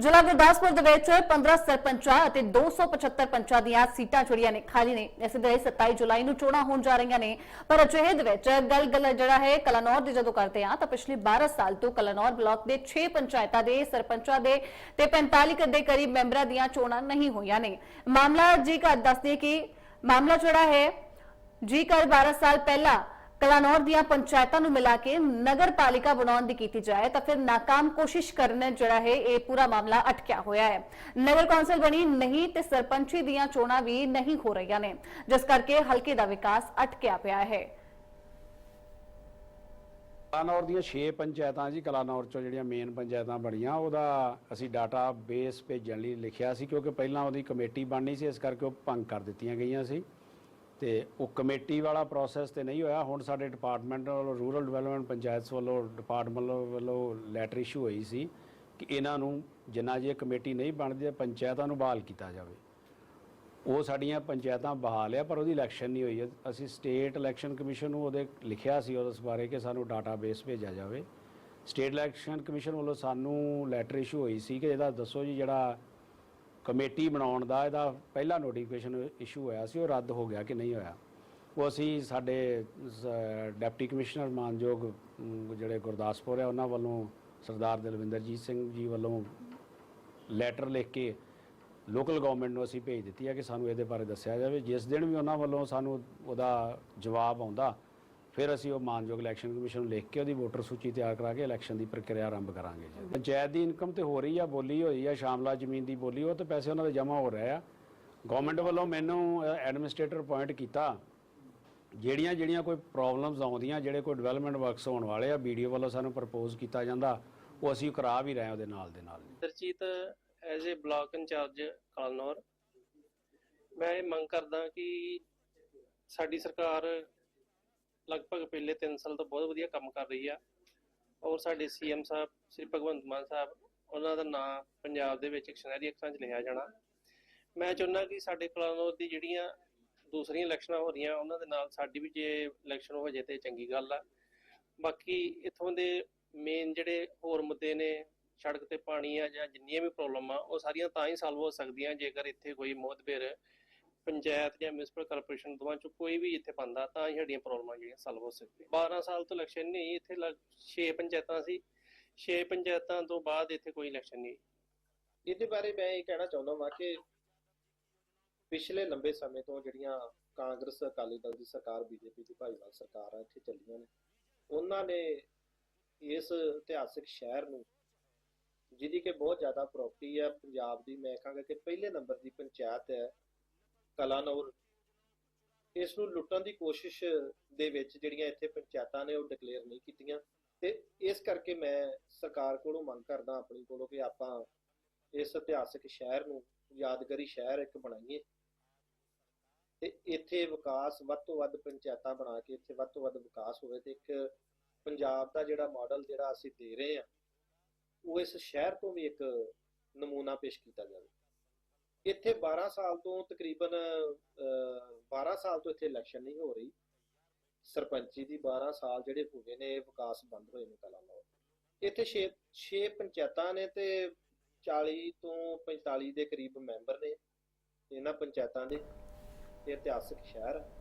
ਜ਼ਿਲ੍ਹਾ ਗੁਰਦਾਸਪੁਰ ਦੇ ਵਿੱਚ 15 ਸਰਪੰਚਾਂ ਅਤੇ 275 ਪੰਚਾਂ ਦੀਆਂ ਸੀਟਾਂ ਜਿਹੜੀਆਂ ਨੇ ਖਾਲੀ ਨੇ। ਇਸੇ ਦੇ 27 ਜੁਲਾਈ ਨੂੰ ਚੋਣਾਂ ਹੋਣ ਜਾ ਰਹੀਆਂ ਨੇ। ਪਰ ਅਜਿਹੇ ਦੇ ਵਿੱਚ ਗੱਲ ਗੱਲ ਜਿਹੜਾ ਹੈ, ਕਲਾਨੌਰ ਦੀ ਜਦੋਂ ਕਰਦੇ ਆ ਤਾਂ ਪਿਛਲੇ 12 ਸਾਲ ਤੋਂ ਕਲਾਨੌਰ ਬਲਾਕ ਦੇ 6 ਪੰਚਾਇਤਾਂ ਦੇ ਸਰਪੰਚਾਂ ਦੇ ਤੇ 45 ਦੇ ਕਰੀਬ ਮੈਂਬਰਾਂ ਦੀਆਂ ਚੋਣਾਂ ਨਹੀਂ ਹੋਈਆਂ ਨੇ। ਮਾਮਲਾ ਜੀ ਕਾ ਦੱਸਦੇ ਕਿ ਮਾਮਲਾ ਜਿਹੜਾ ਹੈ, ਜੀ ਕਰ 12 ਸਾਲ ਪਹਿਲਾਂ ਕਲਾਨੌਰ ਦੀਆਂ ਪੰਚਾਇਤਾਂ ਨੂੰ ਮਿਲਾ ਕੇ ਨਗਰ ਪਾਲਿਕਾ ਬਣਾਉਣ ਦੀ ਕੀਤੀ ਜਾਏ ਤਾਂ ਫਿਰ ਨਾਕਾਮ ਕੋਸ਼ਿਸ਼ ਕਰਨ ਜਿਹੜਾ ਹੈ, ਇਹ ਪੂਰਾ ਮਾਮਲਾ ਅਟਕਿਆ ਹੋਇਆ ਹੈ। ਨਗਰ ਕੌਂਸਲ ਬਣੀ ਨਹੀਂ ਤੇ ਸਰਪੰਚੀ ਦੀਆਂ ਚੋਣਾਂ ਵੀ ਨਹੀਂ ਹੋ ਰਹੀਆਂ ਨੇ, ਜਿਸ ਕਰਕੇ ਹਲਕੇ ਦਾ ਵਿਕਾਸ ਅਟਕਿਆ ਪਿਆ ਹੈ। ਕਲਾਨੌਰ ਦੀਆਂ 6 ਪੰਚਾਇਤਾਂ ਜੀ, ਕਲਾਨੌਰ ਚੋਂ ਜਿਹੜੀਆਂ ਮੇਨ ਪੰਚਾਇਤਾਂ ਬਣੀਆਂ, ਉਹਦਾ ਅਸੀਂ ਡਾਟਾ ਬੇਸ ਭੇਜਣ ਲਈ ਲਿਖਿਆ ਸੀ, ਕਿਉਂਕਿ ਪਹਿਲਾਂ ਉਹਦੀ ਕਮੇਟੀ ਬਣਨੀ ਸੀ, ਇਸ ਕਰਕੇ ਉਹ ਭੰਗ ਕਰ ਦਿੱਤੀਆਂ ਗਈਆਂ ਸੀ। ਤੇ ਉਹ ਕਮੇਟੀ ਵਾਲਾ ਪ੍ਰੋਸੈਸ ਤੇ ਨਹੀਂ ਹੋਇਆ। ਹੁਣ ਸਾਡੇ ਡਿਪਾਰਟਮੈਂਟ ਵੱਲੋਂ ਰੂਰਲ ਡਿਵੈਲਪਮੈਂਟ ਪੰਚਾਇਤਸ ਵੱਲੋਂ ਡਿਪਾਰਟਮੈਂਟ ਵੱਲੋਂ ਲੈਟਰ ਇਸ਼ੂ ਹੋਈ ਸੀ ਕਿ ਇਹਨਾਂ ਨੂੰ ਜਿੰਨਾ ਜੇ ਕਮੇਟੀ ਨਹੀਂ ਬਣਦੀ ਤਾਂ ਪੰਚਾਇਤਾਂ ਨੂੰ ਬਹਾਲ ਕੀਤਾ ਜਾਵੇ। ਉਹ ਸਾਡੀਆਂ ਪੰਚਾਇਤਾਂ ਬਹਾਲ ਆ, ਪਰ ਉਹਦੀ ਇਲੈਕਸ਼ਨ ਨਹੀਂ ਹੋਈ। ਅਸੀਂ ਸਟੇਟ ਇਲੈਕਸ਼ਨ ਕਮਿਸ਼ਨ ਨੂੰ ਉਹਦੇ ਲਿਖਿਆ ਸੀ ਉਸ ਬਾਰੇ ਕਿ ਸਾਨੂੰ ਡਾਟਾਬੇਸ ਭੇਜਿਆ ਜਾਵੇ। ਸਟੇਟ ਇਲੈਕਸ਼ਨ ਕਮਿਸ਼ਨ ਵੱਲੋਂ ਸਾਨੂੰ ਲੈਟਰ ਇਸ਼ੂ ਹੋਈ ਸੀ ਕਿ ਇਹਦਾ ਦੱਸੋ ਜੀ ਜਿਹੜਾ ਕਮੇਟੀ ਬਣਾਉਣ ਦਾ ਇਹਦਾ ਪਹਿਲਾ ਨੋਟੀਫਿਕੇਸ਼ਨ ਇਸ਼ੂ ਹੋਇਆ ਸੀ, ਉਹ ਰੱਦ ਹੋ ਗਿਆ ਕਿ ਨਹੀਂ ਹੋਇਆ। ਉਹ ਅਸੀਂ ਸਾਡੇ, ਸ- ਡਿਪਟੀ ਕਮਿਸ਼ਨਰ ਮਾਨਯੋਗ ਜਿਹੜੇ ਗੁਰਦਾਸਪੁਰ ਹੈ ਉਹਨਾਂ ਵੱਲੋਂ ਸਰਦਾਰ ਦਲਵਿੰਦਰਜੀਤ ਸਿੰਘ ਜੀ ਵੱਲੋਂ ਲੈਟਰ ਲਿਖ ਕੇ ਲੋਕਲ ਗਵਰਨਮੈਂਟ ਨੂੰ ਅਸੀਂ ਭੇਜ ਦਿੱਤੀ ਹੈ ਕਿ ਸਾਨੂੰ ਇਹਦੇ ਬਾਰੇ ਦੱਸਿਆ ਜਾਵੇ। ਜਿਸ ਦਿਨ ਵੀ ਉਹਨਾਂ ਵੱਲੋਂ ਸਾਨੂੰ ਉਹਦਾ ਜਵਾਬ ਆਉਂਦਾ ਫਿਰ ਅਸੀਂ ਉਹ ਮਾਨਯੋਗ ਇਲੈਕਸ਼ਨ ਕਮਿਸ਼ਨ ਨੂੰ ਲਿਖ ਕੇ ਉਹਦੀ ਵੋਟਰ ਸੂਚੀ ਤਿਆਰ ਕਰਾ ਕੇ ਇਲੈਕਸ਼ਨ ਦੀ ਪ੍ਰਕਿਰਿਆ ਆਰੰਭ ਕਰਾਂਗੇ ਜੀ। ਪੰਚਾਇਤ ਦੀ ਇਨਕਮ ਤੇ ਹੋ ਰਹੀ ਆ, ਬੋਲੀ ਹੋਈ ਆ, ਸ਼ਾਮਲਾ ਜ਼ਮੀਨ ਦੀ ਬੋਲੀ, ਉਹ ਤੇ ਪੈਸੇ ਉਹਨਾਂ ਦੇ ਜਮ੍ਹਾਂ ਹੋ ਰਹੇ ਆ। ਗਵਰਨਮੈਂਟ ਵੱਲੋਂ ਮੈਨੂੰ ਐਡਮਿਨਿਸਟ੍ਰੇਟਰ ਅਪਾਇੰਟ ਕੀਤਾ। ਜਿਹੜੀਆਂ ਜਿਹੜੀਆਂ ਕੋਈ ਪ੍ਰੋਬਲਮਸ ਆਉਂਦੀਆਂ, ਜਿਹੜੇ ਕੋਈ ਡਿਵੈਲਪਮੈਂਟ ਵਰਕਸ ਹੋਣ ਵਾਲੇ ਆ ਵੀਡੀਓ ਵੱਲੋਂ ਸਾਨੂੰ ਪ੍ਰਪੋਜ਼ ਕੀਤਾ ਜਾਂਦਾ, ਉਹ ਅਸੀਂ ਕਰਾ ਵੀ ਰਹੇ ਉਹਦੇ ਨਾਲ ਦੇ ਨਾਲ। Darjit as a block incharge Kalanaur. ਮੈਂ ਇਹ ਮੰਗ ਕਰਦਾ ਕਿ ਸਾਡੀ ਸਰਕਾਰ ਲਗਭਗ ਪਿਛਲੇ 3 ਸਾਲ ਤੋਂ ਬਹੁਤ ਵਧੀਆ ਕੰਮ ਕਰ ਰਹੀ ਆ। ਔਰ ਸਾਡੇ ਸੀਐਮ ਸਾਹਿਬ, ਸ੍ਰੀ ਭਗਵੰਤ ਮਾਨ ਸਾਹਿਬ, ਉਹਨਾਂ ਦਾ ਨਾਮ ਪੰਜਾਬ ਦੇ ਵਿੱਚ ਇੱਕ ਸੁਨਹਿਰੀ ਅੱਖਰਾਂ 'ਚ ਲਿਖਿਆ ਜਾਣਾ। ਮੈਂ ਚਾਹੁੰਦਾ ਕਿ ਸਾਡੇ ਕਲਨੌਰ ਦੀ ਜਿਹੜੀਆਂ ਦੂਸਰੀਆਂ ਇਲੈਕਸ਼ਨਾਂ ਹੋ ਰਹੀਆਂ, ਉਹਨਾਂ ਦੇ ਨਾਲ ਸਾਡੀ ਵੀ ਜੇ ਇਲੈਕਸ਼ਨ ਹੋ ਜੇ ਤੇ ਚੰਗੀ ਗੱਲ ਆ। ਬਾਕੀ ਇਥੋਂ ਦੇ ਮੇਨ ਜਿਹੜੇ ਹੋਰ ਮੁੱਦੇ ਨੇ, ਸੜਕ ਤੇ ਪਾਣੀ ਆ ਜਾਂ ਜਿੰਨੀਆਂ ਵੀ ਪ੍ਰੋਬਲਮ ਆ, ਉਹ ਸਾਰੀਆਂ ਤਾਂ ਹੀ ਸੋਲਵ ਹੋ ਸਕਦੀਆਂ ਜੇਕਰ ਇੱਥੇ ਕੋਈ ਮੋਦਬੇਰ ਪੰਚਾਇਤ ਜਾਂ ਮਿਊਨਿਸਪਲ ਕਾਰਪੋਰੇਸ਼ਨ ਦੋਵਾਂ ਚੋਂ ਕੋਈ ਵੀ ਇੱਥੇ ਬੰਦਾ ਤਾਂ ਹੀ ਸਾਡੀਆਂ ਪ੍ਰੋਬਲਮਾਂ ਜਿਹੜੀਆਂ ਸੋਲਵ ਹੋ ਸਕਦੀਆਂ। 12 ਸਾਲ ਤੋਂ ਇਲੈਕਸ਼ਨ ਨਹੀਂ, ਇੱਥੇ 6 ਪੰਚਾਇਤਾਂ ਸੀ। 6 ਪੰਚਾਇਤਾਂ ਤੋਂ ਬਾਅਦ ਇੱਥੇ ਕੋਈ ਇਲੈਕਸ਼ਨ ਨਹੀਂ। ਇਹਦੇ ਬਾਰੇ ਮੈਂ ਇਹ ਕਹਿਣਾ ਚਾਹੁੰਦਾ ਹਾਂ ਕਿ ਪਿਛਲੇ ਲੰਬੇ ਸਮੇਂ ਤੋਂ ਜਿਹੜੀਆਂ ਕਾਂਗਰਸ, ਅਕਾਲੀ ਦਲ ਦੀ ਸਰਕਾਰ, ਬੀਜੇਪੀ ਦੀ ਭਾਈਵਾਲ ਸਰਕਾਰ ਆ ਇੱਥੇ ਚੱਲੀਆਂ ਨੇ, ਉਹਨਾਂ ਨੇ ਇਸ ਇਤਿਹਾਸਿਕ ਸ਼ਹਿਰ ਨੂੰ, ਜਿਹਦੀ ਕਿ ਬਹੁਤ ਜ਼ਿਆਦਾ ਪ੍ਰਾਪਰਟੀ ਹੈ ਪੰਜਾਬ ਦੀ, ਮੈਂ ਕਹਾਂਗਾ ਕਿ ਪਹਿਲੇ ਨੰਬਰ ਦੀ ਪੰਚਾਇਤ ਹੈ ਕਲਾਨੌਰ ਇਸ ਨੂੰ ਲੁੱਟਣ ਦੀ ਕੋਸ਼ਿਸ਼ ਦੇ ਵਿੱਚ ਜਿਹੜੀਆਂ ਇੱਥੇ ਪੰਚਾਇਤਾਂ ਨੇ ਉਹ ਡਿਕਲੇਅਰ ਨਹੀਂ ਕੀਤੀਆਂ। ਤੇ ਇਸ ਕਰਕੇ ਮੈਂ ਸਰਕਾਰ ਕੋਲੋਂ ਮੰਗ ਕਰਦਾ, ਆਪਣੀ ਕੋਲੋਂ ਕਿ ਆਪਾਂ ਇਸ ਇਤਿਹਾਸਿਕ ਸ਼ਹਿਰ ਨੂੰ ਯਾਦਗਾਰੀ ਸ਼ਹਿਰ ਇੱਕ ਬਣਾਈਏ। ਤੇ ਇੱਥੇ ਵਿਕਾਸ ਵੱਧ ਤੋਂ ਵੱਧ ਪੰਚਾਇਤਾਂ ਬਣਾ ਕੇ ਇੱਥੇ ਵੱਧ ਤੋਂ ਵੱਧ ਵਿਕਾਸ ਹੋਵੇ ਤੇ ਇੱਕ ਪੰਜਾਬ ਦਾ ਜਿਹੜਾ ਮਾਡਲ ਜਿਹੜਾ ਅਸੀਂ ਦੇ ਰਹੇ ਹਾਂ, ਉਹ ਇਸ ਸ਼ਹਿਰ ਤੋਂ ਵੀ ਇੱਕ ਨਮੂਨਾ ਪੇਸ਼ ਕੀਤਾ ਜਾਵੇ। ਇੱਥੇ 12 ਸਾਲ ਤੋਂ ਤਕਰੀਬਨ ਅਹ, 12 ਸਾਲ ਤੋਂ ਇੱਥੇ ਇਲੈਕਸ਼ਨ ਨਹੀਂ ਹੋ ਰਹੀ। ਸਰਪੰਚੀ ਦੀ 12 ਸਾਲ ਜਿਹੜੇ ਹੋ ਗਏ ਨੇ ਵਿਕਾਸ ਬੰਦ ਹੋਏ ਨੇ ਕਲਾਨੌਰ ਇੱਥੇ 6 6 ਪੰਚਾਇਤਾਂ ਨੇ ਤੇ 40 ਤੋਂ 45 ਦੇ ਕਰੀਬ ਮੈਂਬਰ ਨੇ। ਇਹਨਾਂ ਪੰਚਾਇਤਾਂ ਦੇ ਇਤਿਹਾਸਕ ਸ਼ਹਿਰ। ਹੈ